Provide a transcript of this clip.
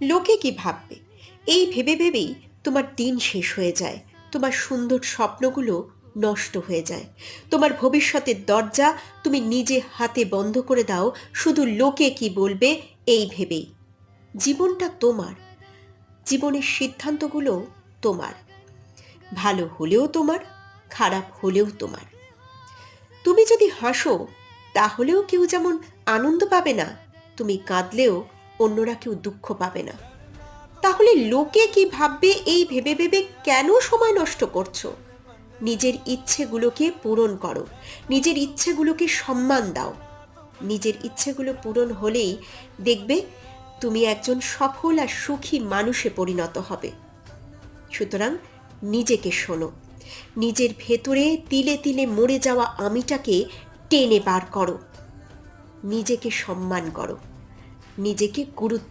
লোকে কি ভাববে? এই ভেবে ভেবেই তোমার দিন শেষ হয়ে যায়, তোমার সুন্দর স্বপ্নগুলো নষ্ট হয়ে যায়। তোমার ভবিষ্যতের দরজা তুমি নিজে হাতে বন্ধ করে দাও, শুধু লোকে কি বলবে এই ভেবেই। জীবনটা তোমার, জীবনের সিদ্ধান্তগুলো তোমার। ভালো হলেও তোমার, খারাপ হলেও তোমার। তুমি যদি হাসো, তাহলেও কেউ যেমন আনন্দ পাবে না, তুমি কাঁদলেও অন্যরা কেউ দুঃখ পাবে না। তাহলে লোকে কি ভাববে এই ভেবে ভেবে কেন সময় নষ্ট করছ? নিজের ইচ্ছেগুলোকে পূরণ করো। নিজের ইচ্ছেগুলোকে সম্মান দাও। নিজের ইচ্ছেগুলো পূরণ হলেই দেখবে তুমি একজন সফল আর সুখী মানুষে পরিণত হবে। সুতরাং নিজেকে শোনো। নিজের ভেতরে তিলে তিলে মরে যাওয়া আমিটাকে টেনে বার করো। নিজেকে সম্মান করো। নিজেকে গুরুত্ব